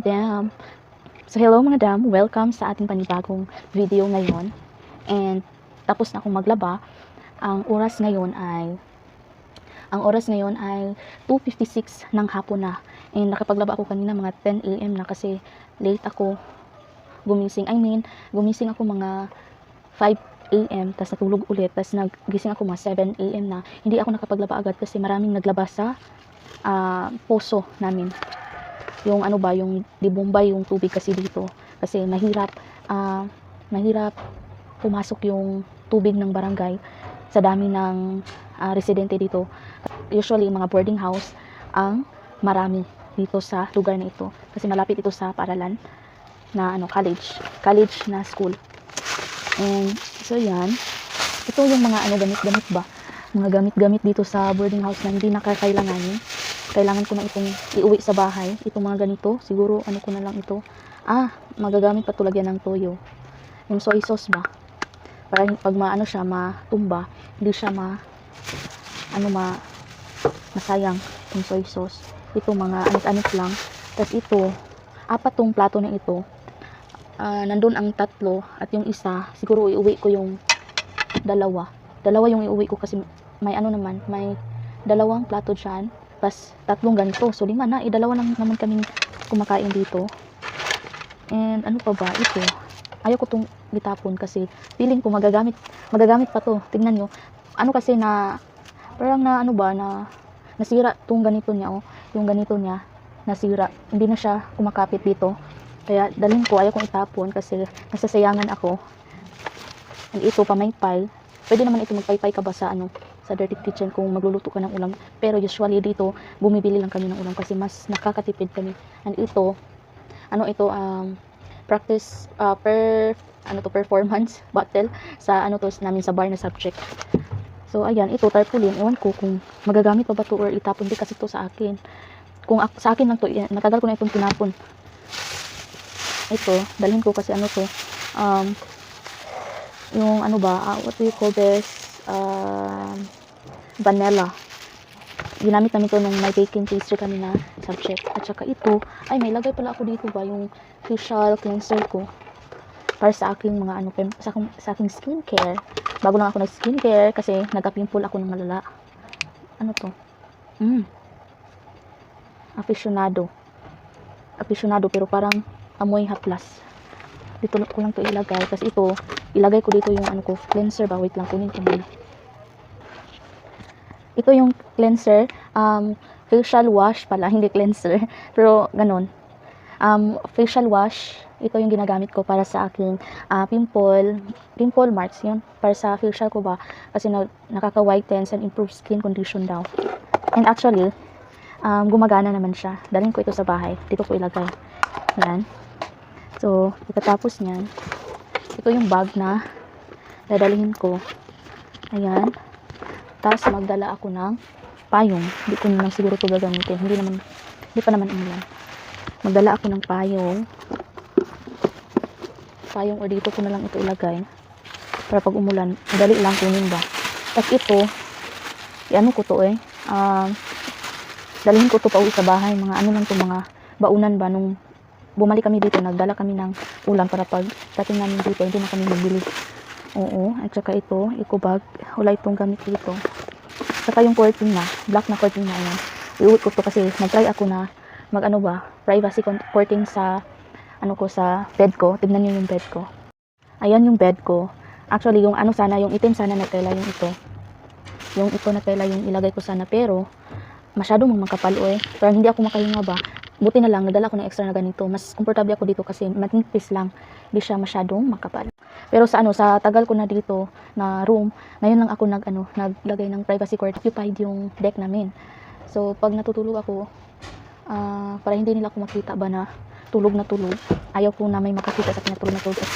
madam. So, hello madam. Welcome sa ating panibagong video ngayon. And, tapos na akong maglaba. Ang oras ngayon ay ang oras ngayon ay 2.56 ng hapon na. And nakapaglaba ako kanina mga 10 a.m. na kasi late ako gumising. I mean, gumising ako mga 5 a.m. Tapos natulog ulit. Tapos nagising ako mga 7 a.m. na. Hindi ako nakapaglaba agad kasi maraming naglaba sa ah, poso namin. Yung ano ba, yung di Bombay yung tubig kasi dito. Kasi mahirap, ah, mahirap pumasok yung tubig ng barangay sa dami ng ah, residente dito. Usually, mga boarding house ang marami dito sa lugar na ito. Kasi malapit ito sa paaralan na ano, college. College na school. And, so yan. Ito yung mga ano, gamit-gamit ba? Mga gamit-gamit dito sa boarding house na hindi nakakailanganin. Kailangan ko na itong iuwi sa bahay. Itong mga ganito. Siguro, ano ko na lang ito. Ah, magagamit pa ito lagyan ng toyo. Yung soy sauce ba? Para pag maano siya, matumba, hindi siya ma, ano ma, masayang yung soy sauce. Ito mga anit-anit lang. Tapos ito, apat tong plato na ito. Ah, nandun ang tatlo at yung isa, siguro iuwi ko yung dalawa. Dalawa yung iuwi ko kasi may ano naman, may dalawang plato dyan. Tapos tatlong ganito. So lima na, idalawa lang naman kaming kumakain dito. And ano pa ba? Ito. Ayaw ko tong bitapon kasi feeling ko magagamit magagamit pa to. Tingnan nyo. Ano kasi na parang na ano ba na nasira tong ganito niya oh. Yung ganito niya nasira. Hindi na siya kumakapit dito. Kaya dalhin ko ayaw kong itapon kasi nasasayangan ako. And ito pamaypay. Pwede naman ito magpaypay ka ba sa ano sa dirty kitchen kung magluluto ka ng ulam. Pero usually dito bumibili lang kami ng ulam kasi mas nakakatipid kami. And ito ano ito um practice uh, per ano to performance bottle sa ano to namin sa bar na subject. So ayan, ito tarpaulin. Ewan ko kung magagamit pa ba to or itapon di kasi to sa akin. Kung sa akin lang to, matagal ko na itong tinapon. Ito, dalhin ko kasi ano to. Um, yung ano ba, ah, what do you call this? Um, vanilla. Ginamit namin to nung may baking pastry kami na subject. At saka ito, ay may lagay pala ako dito ba yung facial cleanser ko para sa aking mga ano sa aking, sa aking skincare. Bago lang ako nag skincare kasi nagka-pimple ako ng malala. Ano to? Mm. Aficionado. Aficionado pero parang amoy haplas. Dito ko lang to ilagay. Tapos ito, ilagay ko dito yung ano ko, cleanser ba? Wait lang, kunin ko muna. Ito yung cleanser, um, facial wash pala, hindi cleanser. Pero ganun. Um, facial wash, ito yung ginagamit ko para sa aking ah, pimple, pimple marks yun. Para sa facial ko ba, kasi na, nakaka-whitens and improve skin condition daw. And actually, um, gumagana naman siya. Dalhin ko ito sa bahay. Dito ko ilagay. Yan. So, pagkatapos niyan, ito yung bag na dadalhin ko. Ayan. Tapos magdala ako ng payong. Hindi ko naman siguro ito gagamitin. Hindi naman, hindi pa naman umulan. Magdala ako ng payong. Payong o dito ko na lang ito ilagay. Para pag umulan, madali lang kunin ba. Tapos ito, ano ko to eh. Um, dalhin ko to pa uwi sa bahay. Mga ano lang to, mga baunan ba nung bumalik kami dito, nagdala kami ng ulam para pag dating namin dito, hindi na kami magbili. Oo, at saka ito, eco bag. Wala itong gamit dito. Saka yung curtain na, black na curtain na yan. Iuwi ko to kasi nag-try ako na mag ano ba, privacy curtain sa ano ko sa bed ko. Tignan niyo yung bed ko. Ayan yung bed ko. Actually, yung ano sana, yung itim sana na tela yung ito. Yung ito na tela yung ilagay ko sana pero masyadong makapal eh. Parang hindi ako makahinga ba. Buti na lang, nadala ko ng extra na ganito. Mas komportable ako dito kasi matingpis lang. Hindi siya masyadong makapal. Pero sa ano, sa tagal ko na dito na room, ngayon lang ako nag ano, naglagay ng privacy curtain. Occupied yung deck namin. So, pag natutulog ako, ah, para hindi nila ako makita ba na tulog na tulog. Ayaw ko na may makakita sa pinatulog na tulog.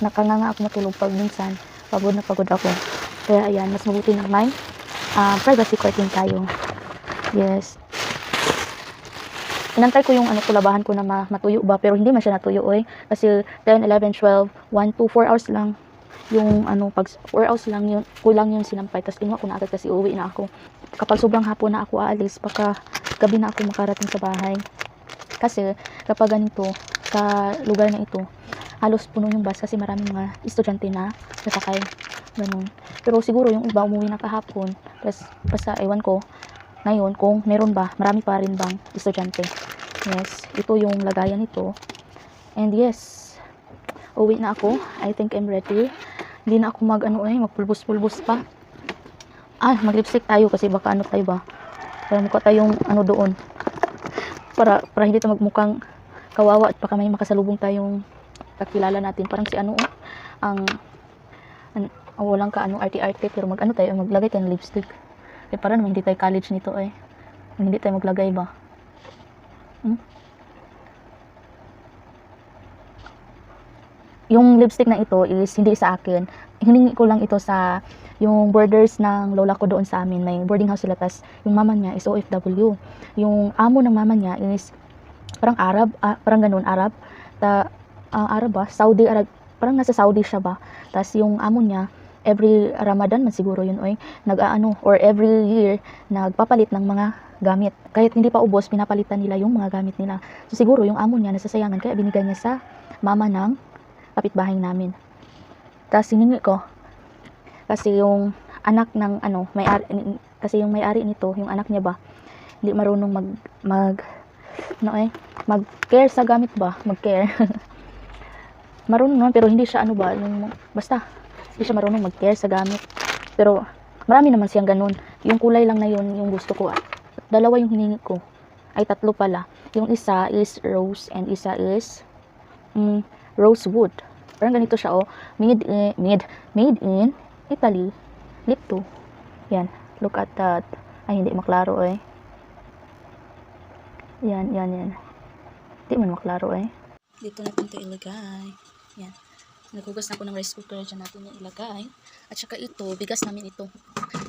Nakanganga ako matulog pag minsan pagod na pagod ako. Kaya ayan, mas mabuti na may ah, privacy curtain tayo. Yes. Inantay ko yung ano ko labahan ko na ma- matuyo ba pero hindi man siya natuyo oy kasi 10 11 12 1 2 4 hours lang yung ano pag 4 hours lang yun kulang yung sinampay tapos inwa ko na agad kasi uuwi na ako kapag sobrang hapon na ako aalis baka gabi na ako makarating sa bahay Kasi kapag ganito, sa lugar na ito, halos puno yung bus kasi maraming mga estudyante na sasakay. Ganun. Pero siguro yung iba umuwi na kahapon. Tapos basta ewan ko ngayon kung meron ba, marami pa rin bang estudyante. Yes, ito yung lagayan nito. And yes, uwi na ako. I think I'm ready. Hindi na ako mag ano eh, magpulbos-pulbos pa. Ah, mag-lipstick tayo kasi baka ano tayo ba. Para mukha tayong ano doon. Para para hindi tayo magmukhang kawawa at baka may makasalubong tayong kakilala natin. Parang si ano ang an, oh, walang ka ano arte-arte pero mag ano tayo maglagay tayo ng lipstick. Eh para naman hindi tayo college nito eh. Hindi tayo maglagay ba. Hmm? Yung lipstick na ito is hindi sa akin. Hiningi ko lang ito sa yung borders ng lola ko doon sa amin. May boarding house sila. Tas yung mama niya is OFW. Yung amo ng mama niya is parang Arab. ah, parang ganun, Arab. Ta, ah, Arab ba? Saudi Arab. Parang nasa Saudi siya ba? Tas yung amo niya, every Ramadan man siguro yun oy nag-aano or every year nagpapalit ng mga gamit. Kahit hindi pa ubos pinapalitan nila yung mga gamit nila. So siguro yung amo niya nasasayangan. Kaya binigay niya sa mama ng kapitbahay namin. Tapos siningi ko kasi yung anak ng ano may ari, kasi yung may-ari nito yung anak niya ba hindi marunong mag mag ano eh mag care sa gamit ba? Mag care marunong pero hindi siya ano ba yung basta hindi siya marunong mag-care sa gamit. Pero marami naman siyang ganun. Yung kulay lang na yun yung gusto ko. Dalawa yung hiningi ko. Ay tatlo pala. Yung isa is rose and isa is mm, rosewood. Parang ganito siya oh. Made in, made, made in Italy. Lip to. Yan. Look at that. Ay hindi maklaro eh. Yan, yan, yan. Hindi man maklaro eh. Dito natin ito ilagay. Yan. Naghugas na ako ng rice cooker. Diyan natin yung ilagay. At saka ito, bigas namin ito.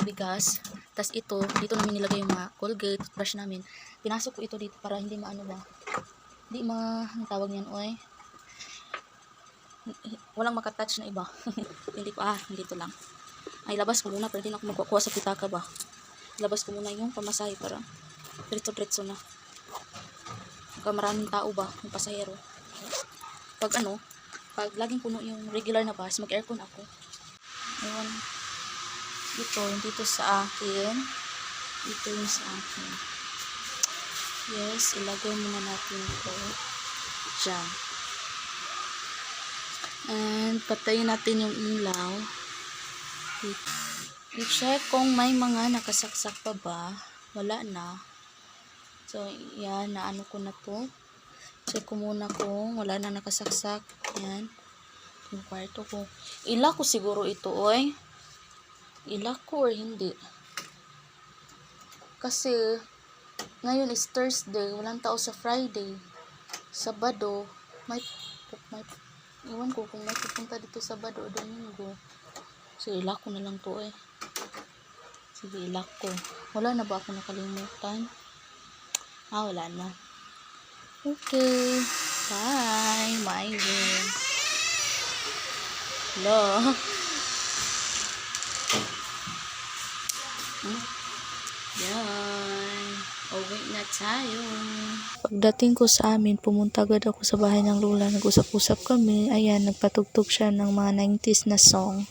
Bigas. Tapos ito, dito namin nilagay yung mga Colgate, brush namin. Pinasok ko ito dito para hindi maano ba. Hindi ma, ang tawag niyan, oy. Walang makatouch na iba. hindi ko, ah, dito lang. Ay, labas ko muna, hindi na ako magkukuha sa pitaka ba. Labas ko muna yung pamasahe para diretso-diretso na. Baka maraming tao ba, yung pasahero. Pag ano, pag laging puno yung regular na bus, mag-aircon ako. Ewan, dito, dito sa akin. Dito yung sa akin. Yes, ilagay muna natin ito. Diyan. And, patayin natin yung ilaw. I-check kung may mga nakasaksak pa ba. Wala na. So, yan, naano ko na to. Check ko muna kung wala na nakasaksak. Yan. Yung kwarto ko. Ila ko siguro ito, oy. Ila ko or hindi. Kasi, ngayon is Thursday. Walang tao sa Friday. Sabado, may, may, iwan ko kung may pupunta dito Sabado o Domingo. So, ila ko na lang to, eh. Sige, ila ko. Wala na ba ako nakalimutan? Ah, wala na. Okay. Bye, my room. Hello. Hmm? Yan. Uwi na tayo. Pagdating ko sa amin, pumunta agad ako sa bahay ng lola. Nag-usap-usap kami. Ayan, nagpatugtog siya ng mga 90s na song.